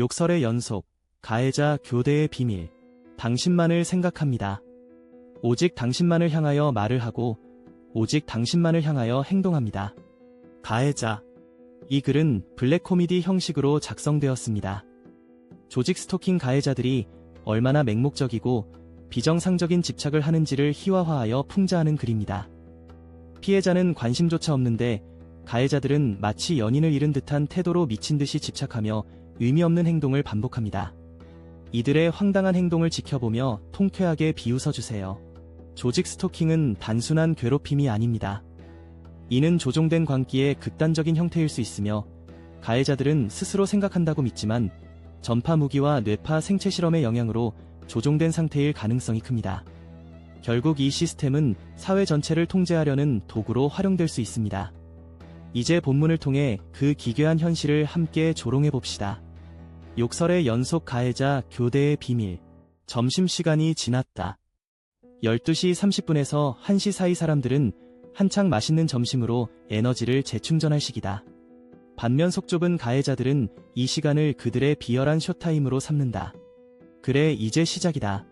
욕설의 연속, 가해자 교대의 비밀. 당신만을 생각합니다. 오직 당신만을 향하여 말을 하고, 오직 당신만을 향하여 행동합니다. 가해자. 이 글은 블랙 코미디 형식으로 작성되었습니다. 조직 스토킹 가해자들이 얼마나 맹목적이고 비정상적인 집착을 하는지를 희화화하여 풍자하는 글입니다. 피해자는 관심조차 없는데 가해자들은 마치 연인을 잃은 듯한 태도로 미친 듯이 집착하며 의미 없는 행동을 반복합니다. 이들의 황당한 행동을 지켜보며 통쾌하게 비웃어 주세요. 조직 스토킹은 단순한 괴롭힘이 아닙니다. 이는 조종된 광기의 극단적인 형태일 수 있으며 가해자들은 스스로 생각한다고 믿지만 전파 무기와 뇌파 생체 실험의 영향으로 조종된 상태일 가능성이 큽니다. 결국 이 시스템은 사회 전체를 통제하려는 도구로 활용될 수 있습니다. 이제 본문을 통해 그 기괴한 현실을 함께 조롱해 봅시다. 욕설의 연속 가해자 교대의 비밀. 점심시간이 지났다. 12시 30분에서 1시 사이 사람들은 한창 맛있는 점심으로 에너지를 재충전할 시기다. 반면 속 좁은 가해자들은 이 시간을 그들의 비열한 쇼타임으로 삼는다. 그래, 이제 시작이다.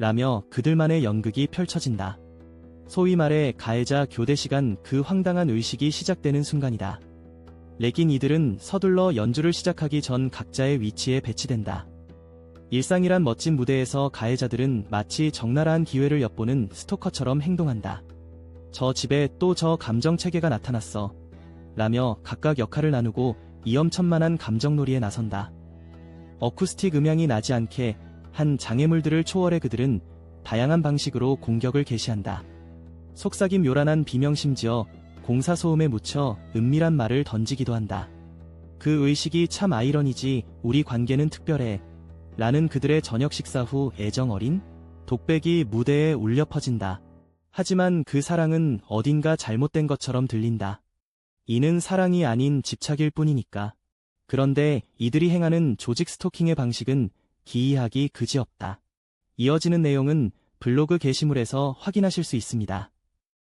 라며 그들만의 연극이 펼쳐진다. 소위 말해 가해자 교대 시간 그 황당한 의식이 시작되는 순간이다. 레긴 이들은 서둘러 연주를 시작하기 전 각자의 위치에 배치된다. 일상이란 멋진 무대에서 가해자들은 마치 적나라한 기회를 엿보는 스토커처럼 행동한다. 저 집에 또 저 감정 체계가 나타났어. 라며 각각 역할을 나누고 이엄천만한 감정놀이에 나선다. 어쿠스틱 음향이 나지 않게 한 장애물들을 초월해 그들은 다양한 방식으로 공격을 개시한다. 속삭임 요란한 비명 심지어 공사 소음에 묻혀 은밀한 말을 던지기도 한다. 그 의식이 참 아이러니지 우리 관계는 특별해. 라는 그들의 저녁 식사 후 애정 어린 독백이 무대에 울려 퍼진다. 하지만 그 사랑은 어딘가 잘못된 것처럼 들린다. 이는 사랑이 아닌 집착일 뿐이니까. 그런데 이들이 행하는 조직 스토킹의 방식은 기이하기 그지없다. 이어지는 내용은 블로그 게시물에서 확인하실 수 있습니다.